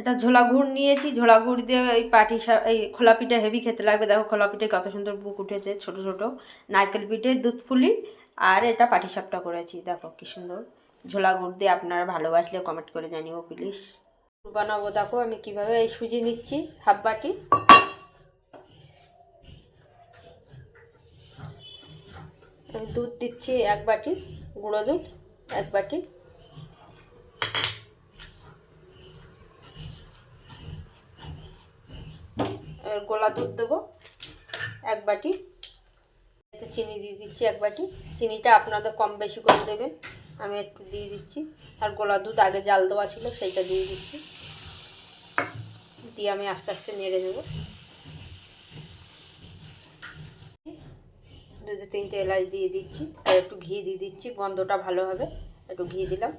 এটা ঝোলা গুড় নিয়েছি, ঝোলা গুড় দিয়ে এই পাটি এই খোলা পিঠে হেভি খেতে লাগবে। দেখো খোলা পিঠে কত সুন্দর বুক উঠেছে, ছোট ছোট। নারকেল পিঠে, দুধ ফুলি আর এটা পাটি সাপটা করেছি। দেখো কি সুন্দর। ঝোলা গুড় দিয়ে আপনারা ভালোবাসলে কমেন্ট করে জানিও প্লিজ বানাবো, দেখো আমি কীভাবে এই সুজি নিচ্ছি, হাফ বাটি। দুধ দিচ্ছি এক বাটি, গুঁড়ো দুধ, এক বাটি এবার গোলা দুধ দেবো, এক বাটি। চিনি দিয়ে দিচ্ছি এক বাটি। চিনিটা আপনাদের কম বেশি করে দেবেন, আমি একটু দিয়ে দিচ্ছি। আর গোলা দুধ আগে জাল দেওয়া ছিল, সেইটা দিয়ে দিচ্ছি। দিয়ে আমি আস্তে আস্তে নেড়ে দেবো দুটো তিনটে এলাচ দিয়ে দিচ্ছি, আর একটু ঘি দিয়ে দিচ্ছি, গন্ধটা ভালো হবে। একটু ঘি দিলাম।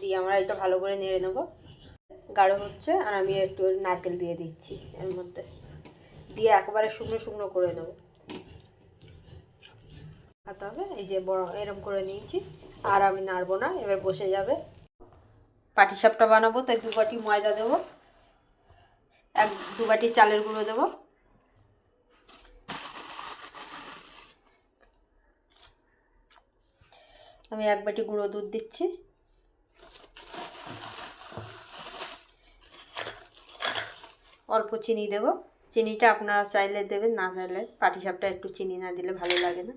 দিয়ে আমরা এটা ভালো করে নেড়ে নেব। গাঢ় হচ্ছে আর আমি একটু নারকেল দিয়ে দিচ্ছি এর মধ্যে। দিয়ে একবারে শুকনো শুকনো করে নেব খাতে হবে, এই যে বড় এরম করে নিয়েছি। আর আমি নাড়বো না, এবার বসে যাবে। পাটিসাপটা বানাবো, তাই দু বাটি ময়দা দেবো। এক, দু বাটি চালের গুঁড়ো দেবো। আমি এক বাটি গুঁড়ো দুধ দিচ্ছি। অল্প চিনি দেব। চিনিটা আপনারা চাইলে দেবেন, না চাইলে পাটিসাপটা একটু চিনি না দিলে ভালো লাগে না।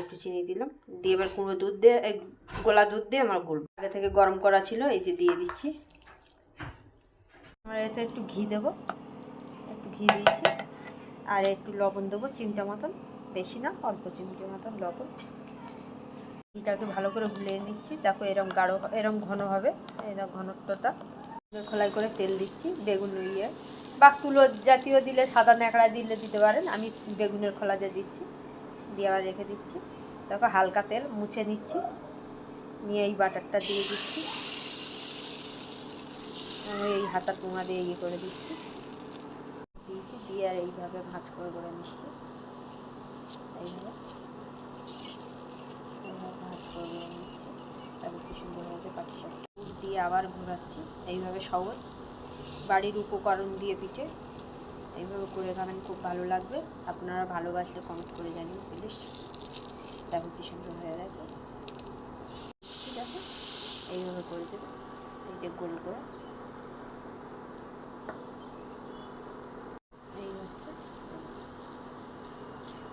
একটু চিনি দিলাম। দিয়ে এবার কুঁড়ো দুধ দিয়ে গোলা দুধ দিয়ে আমার গুল। আগে থেকে গরম করা ছিল, এই যে দিয়ে দিচ্ছি। আমরা এতে একটু ঘি দেবো। একটু ঘি দিয়েছি। আর একটু লবণ দেবো, চিমটা মতন। বেশি না, অল্প চিমটে মতন লবণ। ঘিটাকে ভালো করে গুলিয়ে নিচ্ছি। দেখো এরম গাঢ়, এরম ঘন হবে। এরম ঘনত্বটা। খোলাই করে তেল দিচ্ছি, বেগুন ইয়ে বা তুলো জাতীয় দিলে সাদা ন্যাকড়া দিলে দিতে পারেন, আমি বেগুনের খোলা দিয়ে দিচ্ছি, দিয়ে আবার রেখে দিচ্ছি। তারপর হালকা তেল মুছে নিচ্ছি, নিয়ে এই বাটারটা দিয়ে দিচ্ছি। এই হাতা টোঙা দিয়ে ইয়ে করে দিচ্ছি। দিয়েছি, দিয়ে আর এইভাবে ভাঁজ করে করে নিচ্ছি। এইভাবে ভাঁজ করে করে নিচ্ছি তারপর কি সুন্দর হয়েছে পাটি সাপটা দুধ দিয়ে আবার ঘোরাচ্ছি। এইভাবে সহজ। বাড়ির উপকরণ দিয়ে পিঠে। এইভাবে করে খাবেন, খুব ভালো লাগবে। আপনারা ভালোবাসলে কমেন্ট করে জানিয়ে প্লিজ দেখো কি সুন্দর হয়ে গেছে। ঠিক আছে? এইভাবে করে দেবে। এই যে গোল করে।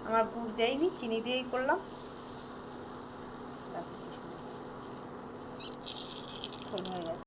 আমার গুড় দেয়নি, চিনি দিয়েই করলাম।